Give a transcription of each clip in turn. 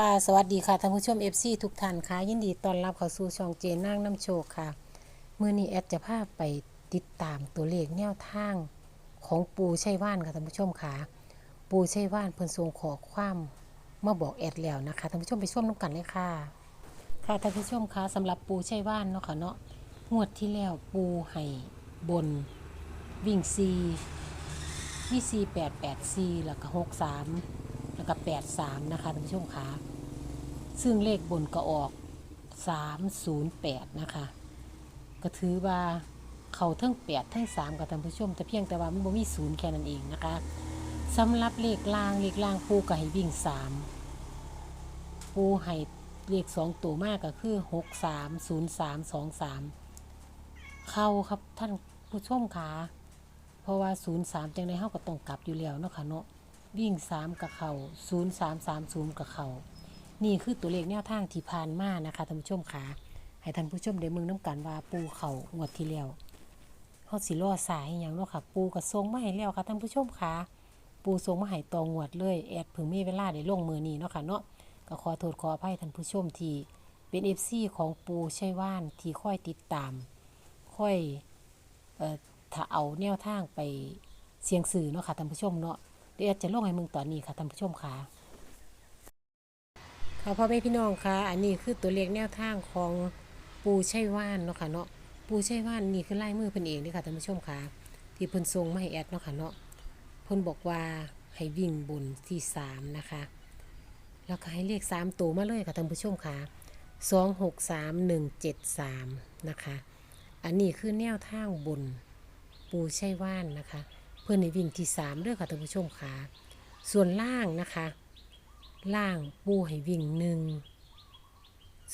ค่ะสวัสดีค่ะท่านผู้ชม FC ทุกท่านค่ะยินดีต้อนรับเข้าสู่ช่องเจนนั่งน้ำโชคค่ะมื้อนี้แอดจะพาไปติดตามตัวเลขแนวทางของปูชัยว่านค่ะท่านผู้ชมค่ะปูชัยว่านเพิ่นส่งขอความมาบอกแอดแล้วนะคะท่านผู้ชมไปชมน้ำกันเลยค่ะ ค่ะท่านผู้ชมคะสำหรับปูชัยว่านเนาะค่ะเนาะงวดที่แล้วปูให้บน วิ่งซีมีซีแปดแปดซีแล้วก็หกสาม แล้วก็แปดสามนะคะท่านผู้ชมคะซึ่งเลขบนก็ออกสามศูนย์แปดนะคะ ก็ถือว่าเขาทั้งแปดทั้งสามกับท่านผู้ชม แต่เพียงแต่ว่ามันบ่มีศูนย์แค่นั้นเองนะคะสำหรับเลขล่างเลขล่างปูก็ให้วิ่งสามปูให้เลขสองตัวมากก็คือหกสามศูนย์สามสองสามเข้าครับท่านผู้ชมคะเพราะว่าศูนย์สามจังในเฮาก็ต้องกลับอยู่แล้วเนาะค่ะเนาะ วิ่งสามกับเขาศูนย์สามสามศูนย์กับเขานี่คือตัวเลขแนวทางที่ผ่านมานะคะท่านผู้ชมคะให้ท่านผู้ชมได้มืองน้ำกันว่าปูเขางวดที่แล้วเฮาสิรอสายอย่างเนาะค่ะ ปูก็ส่งมาให้แล้วค่ะท่านผู้ชมคะปูส่งมาให้ตองงวดเลยแอดเพิ่งมีเวลาได้ลงมือนี้เนาะค่ะเนาะก็ขอโทษขออภัยท่านผู้ชมที่เป็นเอฟซีของปูใชัยว่านที่ค่อยติดตาม ค่อยเอ่อถ้าเอาแนวทางไปเสียงสื่อเนาะค่ะท่านผู้ชมเนาะ เดี๋ยวจะลงให้มึงตอนนี้ค่ะท่านผู้ชมค่ะค่ะพ่อแม่พี่น้องค่ะ อันนี้คือตัวเลขแนวทางของปูชัยว่านเนาะค่ะเนาะปูชัยว่านนี่คือลายมือเพิ่นเองเด้อค่ะท่านผู้ชมค่ะ ที่เพิ่นส่งมาให้แอดเนาะค่ะเนาะเพิ่นบอกว่าให้วิ่งบนที่สามนะคะแล้วก็ให้เลขสามตัวมาเลยค่ะท่านผู้ชมค่ะสองหกสามหนึ่งเจ็ดสามนะคะ อันนี้คือแนวทางบนปูใช่ว่านนะคะ เพื่อนในวิ่งที่สามเด้อค่ะท่านผู้ชมค่ะ ส่วนล่างนะคะ ล่างปูให้วิ่งหนึ่ง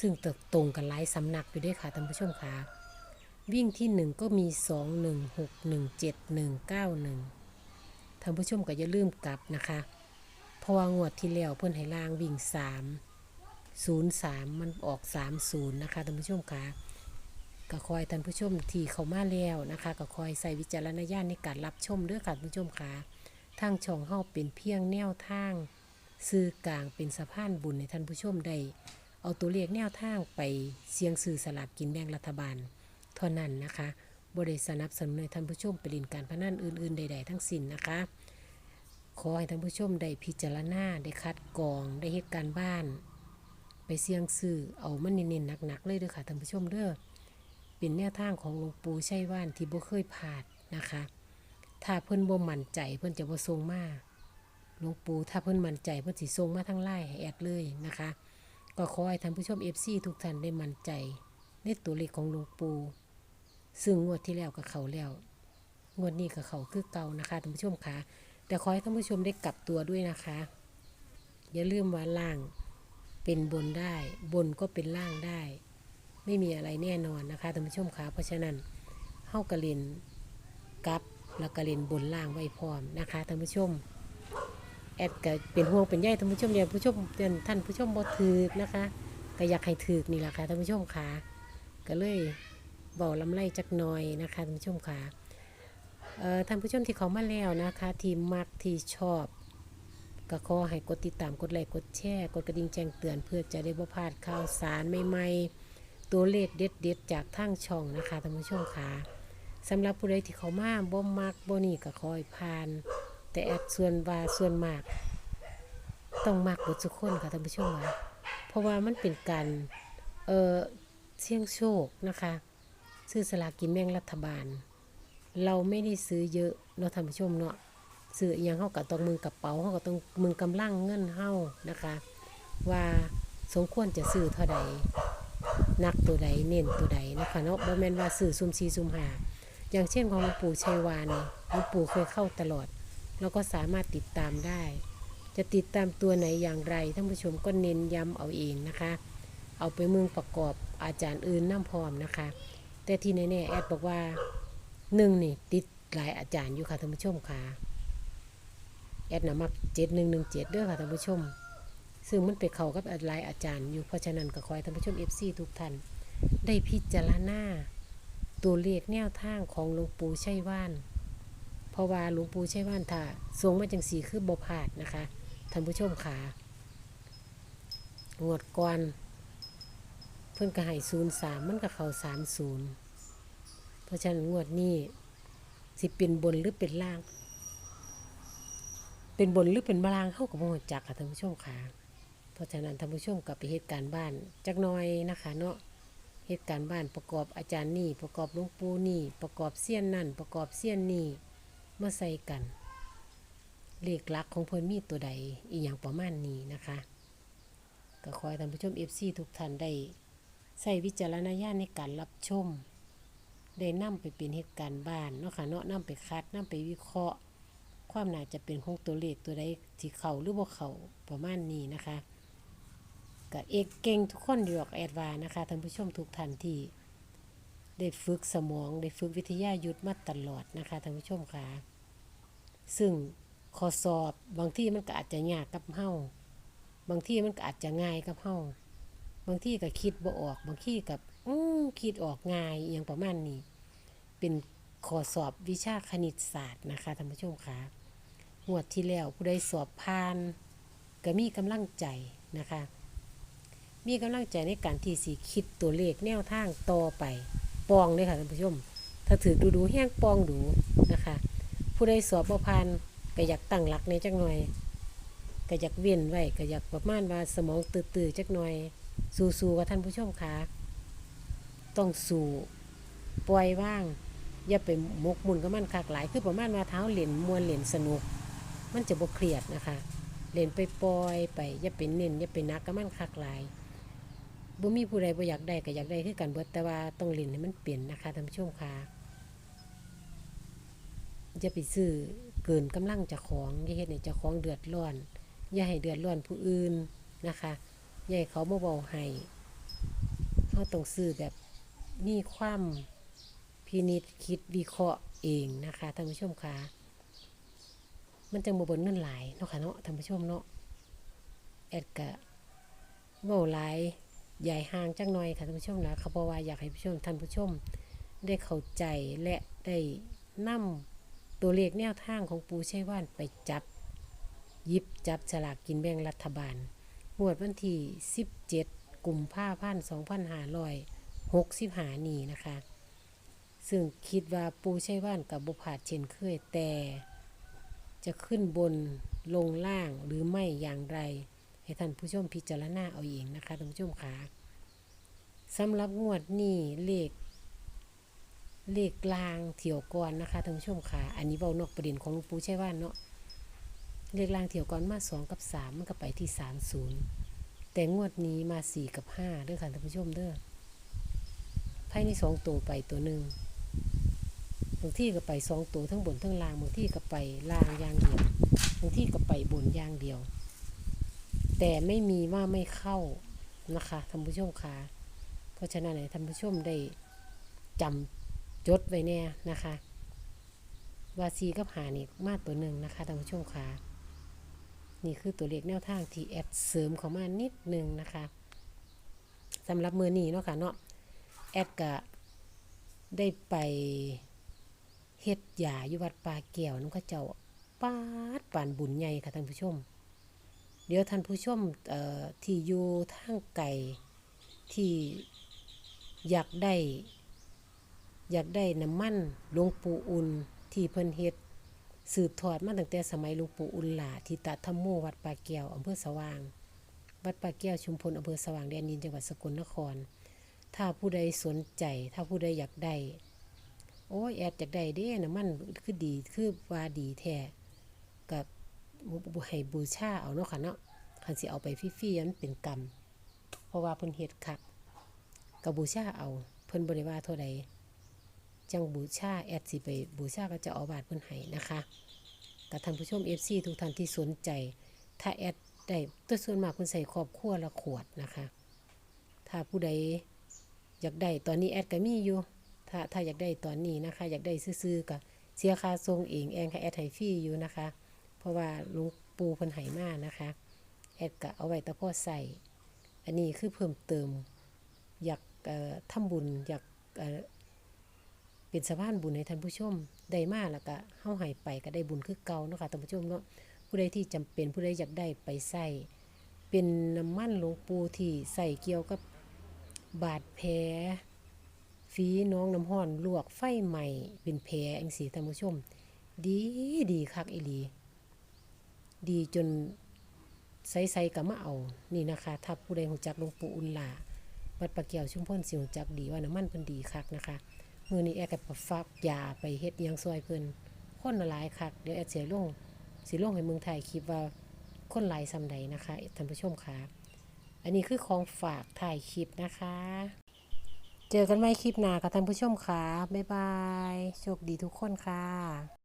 ซึ่งตตรงกันหลายสำนักอยู่ด้วยค่ะท่านผู้ชมค่ะ วิ่งที่หนึ่งก็มีสองหนึ่งหกหนึ่งเจ็ดหนึ่งเก้าหนึ่งท่านผู้ชมก็อย่าลืมกลับนะคะ เพราะว่างวดที่แล้วเพื่อนให้ล่างวิ่งสามศูนย์สามมันออกสามศูนย์นะคะท่านผู้ชมคะ ก็คอยท่านผู้ชมที่เข้ามาแล้วนะคะก็คอยใส่วิจารณญาณในการรับชมเด้วยค่ะท่านผู้ชมคะทางช่องเฮาเป็นเพียงแนวทางสื่อกลางเป็นสะพานบุญในท่านผู้ชมได้เอาตัวเลขแนวทางไปเสียงสื่อสลากกินแบ่งรัฐบาลเท่านั้นนะคะบริสนับสนุนในท่านผู้ชมไปล่นการพนันอื่นๆใด ๆ ทั้งสิ้นนะคะ ขอให้ท่านผู้ชมได้พิจารณาได้คัดกรองได้เหตุการณ์บ้าน ไปเสี่ยงซื้อเอามันเน้นๆหนักๆเลยเด้อค่ะท่านผู้ชมเด้อ เป็นแนวทางของหลวงปู่ชัยว่านที่บ่เคยผ่านนะคะ ถ้าเพิ่นบ่มั่นใจเพิ่นจะบ่ทรงมาหลวงปู่ถ้าเพิ่นมั่นใจเพิ่นสิทรงมาทั้งไล่แอดเลยนะคะ ก็ขอให้ท่านผู้ชม FC ทุกท่านได้มั่นใจในตัวเลขของหลวงปู่ซึ่งงวดที่แล้วก็เขาแล้ว งวดนี้ก็เขาคือเก่านะคะท่านผู้ชมคะแต่ขอให้ท่านผู้ชมได้กลับตัวด้วยนะคะ อย่าลืมว่าล่างเป็นบนได้ บนก็เป็นล่างได้ ไม่มีอะไรแน่นอนนะคะท่านผู้ชมคะเพราะฉะนั้นเฮากระเรียนกับแล้วก็เรียนบนล่างไว้พร้อมนะคะท่านผู้ชมแอดก็เป็นห่วงเป็นใยท่านผู้ชมอย่าผู้ชมเตือนท่านผู้ชมบ่ถือนะคะก็อยากให้ถือนี่แหละค่ะท่านผู้ชมค่ะก็เลยเบาลำไรจักหน่อยนะคะท่านผู้ชมค่ะเอ่อท่านผู้ชมที่เขามาแล้วนะคะ ที่มักที่ชอบก็ขอให้กดติดตามกดไลค์กดแชร์กดกระดิ่งแจ้งเตือนเพื่อจะได้บ่พลาดข่าวสารใหม่ๆ ตัวเลขเด็ดๆจากทางช่องนะคะท่านผู้ชมค่ะสำหรับผู้ใดที่เขามาบ่มักบ่นี่ก็ขอให้ผ่าน แต่แอดส่วนว่าส่วนมาก ต้องมักบททุกคนค่ะท่านผู้ชมค่ะเพราะว่ามันเป็นการเออเสี่ยงโชคนะคะ ซื้อสลากกินแบ่งรัฐบาล เราไม่ได้ซื้อเยอะเนาะท่านผู้ชมเนาะซื้ออหยังเฮาก็ต้องมือกระเป๋าเฮาก็ต้องมือกำลังเงินเฮานะคะ ว่าสมควรจะซื้อเท่าใด นักตัวใดเน้นตัวใดนะคะเนาะบ่แม่นว่าซื้อซุ่ม4ซุ่ม5อย่างเช่นของหลวงปู่ชัยวานหลวงปู่เคยเข้าตลอดเราก็สามารถติดตามได้ จะติดตามตัวไหนอย่างไรท่านผู้ชมก็เน้นย้ำเอาเองนะคะ เอาไปเมืองประกอบอาจารย์อื่นน้ำพร้อมนะคะ แต่ที่แน่ๆแอดบอกว่าหนึ่งนี่ติดหลายอาจารย์อยู่ค่ะท่านผู้ชมค่ะแอดนะมักเจ็ดหนึ่งหนึ่งเจ็ดด้อค่ะท่านผู้ชม ซึ่งมันไปเข้ากับหลายอาจารย์ อยู่เพราะฉะนั้นก็ขอให้ท่านผู้ชมเอฟซีทุกท่านได้พิจารณาตัวเลขแนวทางของหลวงปู่ชัยว่าน เพราะว่าหลวงปู่ชัยว่านถ้าทรงมาจังสีคือบพลาดนะคะท่านผู้ชมค่ะงวดก่อนเพิ่นก็ให้03มันก็เข้า30เพราะฉะนั้นงวดนี้สิเป็นบนหรือเป็นล่าง เป็นบนหรือเป็นล่างเฮาก็บ่รู้จักค่ะท่านผู้ชมค่ะ ราะฉะนั้นท่านผู้ชมก็ไปเฮ็ดการบ้านจักหน่อยนะคะเนาะเฮ็ดการบ้านประกอบอาจารย์นี่ ประกอบหลวงปู่นี่ ประกอบเสี้ยนนั่น ประกอบเสี้ยนนี่มาใส่กัน เลขลักของเพิ่นมีตัวใดอีหยังประมาณนี้นะคะก็ขอให้ท่านผู้ชม FC ทุกท่านได้ใช้วิจารณญาณในการรับชม ได้นำไปเป็นเหตุการณ์บ้านเนาะค่ะเนาะนำไปคัดนำไปวิเคราะห์ ความน่าจะเป็นของตัวเลขตัวใดที่เขาหรือบ่เขาประมาณนี้นะคะ ก็เอกเก่งทุกคนอยู่ดอกแอดวานะคะท่านผู้ชมทุกท่านที่ได้ฝึกสมองได้ฝึกวิทยายุทธมาตลอดนะคะท่านผู้ชมค่ะซึ่งข้อสอบบางที่มันก็อาจจะยากกับเฮาบางที่มันก็อาจจะง่ายกับเฮาบางที่ก็คิดบ่ออก บางที่กับอือคิดออกง่ายอย่างประมาณนี้ เป็นข้อสอบวิชาคณิตศาสตร์นะคะท่านผู้ชมค่ะงวดที่แล้วผู้ใดสอบผ่าน ก็มีกำลังใจนะคะ มีกำลังใจในการที่สิคิดตัวเลขแนวทางต่อไป ปองเลยค่ะท่านผู้ชม ถ้าถือดูดูแห้งปองดูนะคะ ผู้ใดสอบบ่ผ่านก็อยากตั้งหลักในจักหน่อยก็อยากเวียนไว้ก็อยากประมาณว่าสมองตื่นๆจักหน่อย สู้ๆกับท่านผู้ชมค่ะต้องสู้ปล่อยว่าง อย่าไปมกมุ่นกับมันคักหลาย คือประมาณว่าเท้าเหรียญมวนเหรียญสนุก มันจะบ่เครียดนะคะเล่นไปปล่อยไป อย่าไปเน้นอย่าไปนักกับมันคักหลาย บ่มีผู้ใดบ่อยากได้ก็อยากได้คือกันเบิดแต่ว่าต้องเล่นให้มันเปลี่ยนนะคะท่านผู้ชมค่ะอย่าไปซื้อเกินกำลังเจ้าของอย่าเฮ็ดให้เจ้าของเดือดร้อนอย่าให้เดือดร้อนผู้อื่นนะคะอย่าให้เขามาเว้าให้เฮาต้องซื้อแบบมีความพินิจคิดวิเคราะห์เองนะคะท่านผู้ชมคะมันจะบ่เบนเงินหลายเนาะค่ะเนาะท่านผู้ชมเนาะแอดกะเว้าหลาย ใหญ่ห่างจักหน่อยค่ะท่านผู้ชมนะเขาบอกว่าอยากให้ผู้ชมท่านผู้ชมได้เข้าใจและได้นำตัวเลขแนวทางของปูชัยว่านไปจับยิบจับฉลากกินแบ่งรัฐบาลงวดวันที่ 17 กุมภาพันธ์2565 นี้นะคะ ซึ่งคิดว่าปูใช้ว่านกับบุผาดเช่นเคยแต่ จะขึ้นบนลงล่างหรือไม่อย่างไร ให้ท่านผู้ชมพิจารณาเอาเองนะคะท่านผู้ชมค่ะสำหรับงวดนี้เลขเลขลางเถี่ยวก่อนนะคะท่านผู้ชมค่ะ อันนี้เบานอกประเด็นของหลวงปู่ใช่ว่าเนาะเลขลางเถี่ยวก่อนมาสองกับสามมันก็ไปที่สามศูนย์แต่งวดนี้มาสี่กับห้าเด้อค่ะท่านผู้ชมเด้อไพ่ในสองตัวไปตัวหนึ่งบางที่ก็ไปสองตัวทั้งบนทั้งล่างบางที่ก็ไปล่างอย่างเดียวบางที่ก็ไปบนอย่างเดียว แต่ไม่มีว่าไม่เข้านะคะท่านผู้ชมค่ะเพราะฉะนั้นให้ท่านผู้ชมได้จำจดไว้แน่นะคะว่าซีกับหานี่มาตัวหนึ่งนะคะท่านผู้ชมค่ะนี่คือตัวเลขแนวทางที่แอดเสริมเข้ามานิดหนึ่งนะคะสำหรับมือนี้เนาะค่ะเนาะแอดก็ได้ไปเฮ็ดยาอยู่วัดป่าแก้วน้องข้าเจ้าปาดป่านบุญใหญ่ค่ะท่านผู้ชม เดี๋ยวท่านผู้ชมที่อยู่ทางไกลที่อยากได้ อยากได้น้ำมันหลวงปู่อุ่นที่เพิ่นเฮ็ดสืบทอดมาตั้งแต่สมัยหลวงปู่อุ่นหลาที่ตาธรรมโมวัดป่าแก้วอำเภอสว่าง วัดป่าแก้วชุมพลอำเภอสว่างแดนดินจังหวัดสกลนคร ถ้าผู้ใดสนใจ ถ้าผู้ใดอยากได้ โอ้ยแอดจากใดเด้นะมันคือดีคือว่าดีแท้ ให้บูชาเอาเนาะค่ะเนาะคันสิเอาไปฟรีๆมันเป็นกรรม เพราะว่าเพิ่นเฮ็ดคักกับบูชาเอา เพิ่นบ่ได้ว่าเท่าใดจังบูชาแอดสิไปบูชาก็จะเอาบาทเพิ่นให้นะคะกับท่านผู้ชม FC ทุกท่านที่สนใจ ถ้าแอดได้ตัวส่วนมากเพิ่นใส่ครอบครัวละขวดนะคะ ถ้าผู้ใดอยากได้ตอนนี้แอดก็มีอยู่ ถ้าถ้าอยากได้ตอนนี้นะคะ อยากได้ซื้อๆก็เสียค่าส่งเองแองค่ะแอดไหฟรีอยู่นะคะ เพราะว่าหลุงปูเพิ่นไหมานะคะ แอดก็เอาไว้ต่พ่อใส่ อันนี้คือเพิ่มเติม อยากเอ่อทำบุญอยากเป็นสะพานบุญให้ท่านผู้ชมได้มาแล้วก็เฮาให้ไปก็ได้บุญคือเก่าเนาะค่ะท่านผู้ชมเนาะผู้ใดที่จำเป็นผู้ใดอยากได้ไปใส่เป็นน้ำมันหลวงปู่ที่ใส่เกี่ยวกับบาดแผลฝีน้องน้ำห้อนลวกไฟใหม่เป็นแผลอังสีท่านผู้ชม ดีดีคักอีหลี ดีจนใสๆก็มาเอา นี่นะคะ ถ้าผู้ใดหูจักหลวงปู่อุลลาวัดปะเกียวชุมพลสิหูจักดีว่าน้ำมันเพิ่นดีคักนะคะมือนี้แอร์ก็ไปฝากยาไปเฮ็ดยังซอยเพิ่นคนละหลายคัก เดี๋ยวแอร์สิลงสิลงให้เมืองไทยคลิปว่าคนหลายซำใดนะคะท่านผู้ชมค่ะ อันนี้คือของฝากถ่ายคลิปนะคะ เจอกันใหม่คลิปหน้าค่ะท่านผู้ชมค่ะบ๊ายบาย โชคดีทุกคนค่ะ